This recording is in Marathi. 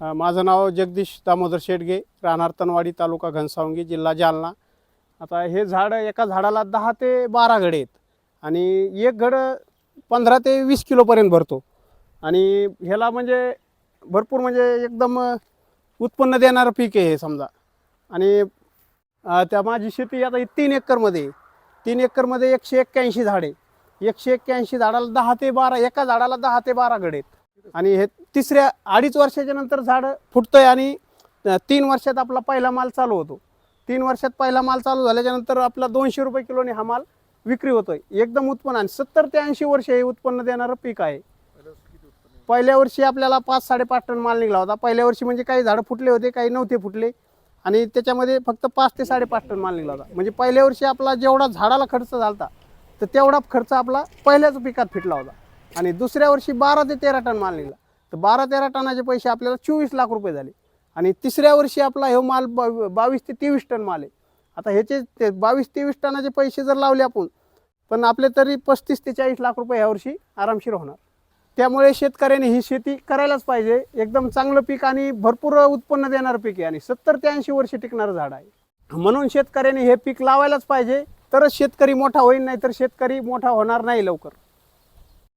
माझं नाव जगदीश दामोदर शेडगे राहणार तनवाडी तालुका घनसावंगी जिल्हा जालना. आता हे झाड एका झाडाला दहा ते बारा घडे आहेत आणि एक घड पंधरा ते वीस किलोपर्यंत भरतो. आणि ह्याला म्हणजे भरपूर म्हणजे एकदम उत्पन्न देणारं पीक आहे हे समजा. आणि त्या माझी शेती आता ही तीन एकरमध्ये तीन एकरमध्ये एकशे एक्क्याऐंशी झाडे. एकशे एक्क्याऐंशी झाडाला दहा ते बारा एका झाडाला दहा ते बारा घड आहेत. आणि हे तिसऱ्या अडीच वर्षाच्या नंतर झाड फुटतंय आणि तीन वर्षात आपला पहिला माल चालू होतो. तीन वर्षात पहिला माल चालू झाल्याच्यानंतर आपला दोनशे रुपये किलोने हा माल विक्री होतोय. एकदम उत्पन्न आणि सत्तर ते ऐंशी वर्ष हे उत्पन्न देणारं पीक आहे. पहिल्या वर्षी आपल्याला पाच साडेपाच टन माल निघाला होता. पहिल्या वर्षी म्हणजे काही झाडं फुटले होते काही नव्हते फुटले. आणि त्याच्यामध्ये फक्त पाच ते साडेपाच टन माल निघाला होता. म्हणजे पहिल्या वर्षी आपला जेवढा झाडाला खर्च झाला होता तर तेवढा खर्च आपला पहिल्याच पिकात फिटला होता. आणि दुसऱ्या वर्षी बारा ते तेरा टन माल निघाला. तर बारा तेरा टनाचे पैसे आपल्याला चोवीस लाख रुपये झाले. आणि तिसऱ्या वर्षी आपला हे माल बावीस ते तेवीस टन माल आहे. आता ह्याचे ते बावीस तेवीस टनाचे पैसे जर लावले आपण पण आपले तरी पस्तीस ते चाळीस लाख रुपये ह्या वर्षी आरामशीर होणार. त्यामुळे शेतकऱ्याने ही शेती करायलाच पाहिजे. एकदम चांगलं पीक आणि भरपूर उत्पन्न देणारं पीक आहे आणि सत्तर ते ऐंशी वर्ष टिकणारं झाड आहे. म्हणून शेतकऱ्याने हे पीक लावायलाच पाहिजे. तरच शेतकरी मोठा होईल नाही तर शेतकरी मोठा होणार नाही लवकर.